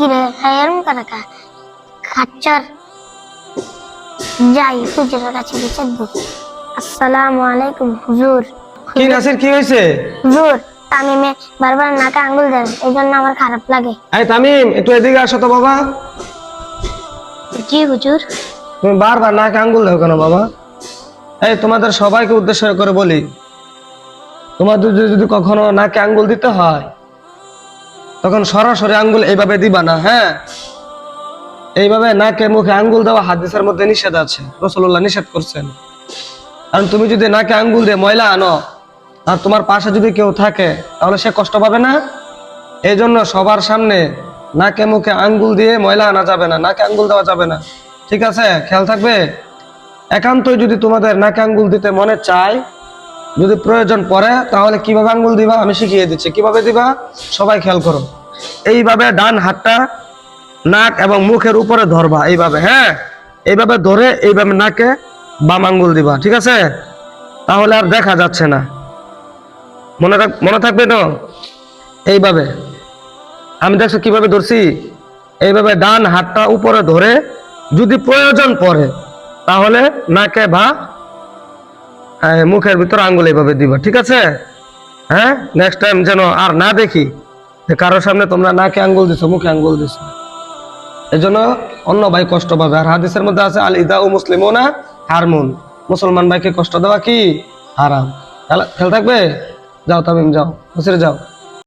কিরে এরম করে কা যাই হুজুরের কাছে বিচার দিই আসসালামু আলাইকুম হুজুর। কি নাসির কি হয়েছে? হুজুর তামিমে বারবার নাকে আঙ্গুল দেন এই জন্য আমার খারাপ লাগে। এই তামিম একটু এদিকে আসো তো বাবা। জি হুজুর? তুমি বারবার নাকে আঙ্গুল দাও কেন বাবা? এই তোমাদের সবাইকে উদ্দেশ্য করে বলি। তোমাদের যদি কখনো নাকে আঙ্গুল দিতে হয় তখন সরাসরি আঙ্গুল এইভাবে দিবা না হ্যাঁ? এইভাবে নাকে মুখে আঙ্গুল দেওয়া হাদিসের মধ্যে নিষেধ আছে রসুল্লাহ নিষেধ করছেন। কারণ তুমি যদি নাকে আঙ্গুল দিয়ে ময়লা আনো, আর তোমার পাশে যদি কেউ থাকে, তাহলে সে কষ্ট পাবে না? এই জন্য সবার সামনে নাকে মুখে আঙ্গুল দিয়ে ময়লা আনা যাবে না, নাকে আঙ্গুল দেওয়া যাবে না। ঠিক আছে? খেয়াল থাকবে? একান্তই যদি তোমাদের নাকে আঙ্গুল দিতে মনে চায় যদি প্রয়োজন পড়ে, তাহলে কীভাবে আঙ্গুল দিবা? আমি শিখিয়ে দিচ্ছি। কীভাবে দিবা? সবাই খেয়াল করো। এইভাবে ডান হাতটা নাক এবং মুখের উপরে ধরবা, এইভাবে হ্যাঁ? এইভাবে ধরে, এইভাবে নাকে বাম আঙ্গুল দিবা, ঠিক আছে? তাহলে আর দেখা যাচ্ছে না। মনে রাখ মনে থাকবে তো? এইভাবে। আমি দেখছ কীভাবে ধরছি? এইভাবে ডান হাতটা উপরে ধরে, যদি প্রয়োজন পড়ে, তাহলে নাকে বা মুখের ভিতর আঙ্গুল এইভাবে দিবা, ঠিক আছে? হ্যাঁ নেক্সট টাইম যেন আর না দেখি যে কারোর সামনে তোমরা নাকে আঙ্গুল দিছো, মুখে আঙ্গুল দিছো। এই জন্য অন্য ভাই কষ্ট পাবে। আর হাদিসের মধ্যে আছে আল ইদা ও মুসলিম না হারমুন। মুসলমান ভাইকে কষ্ট দেওয়া কি? আরাম খেয়াল খেলে থাকবে? যাও, তামিম, যাও বসিরে যাও।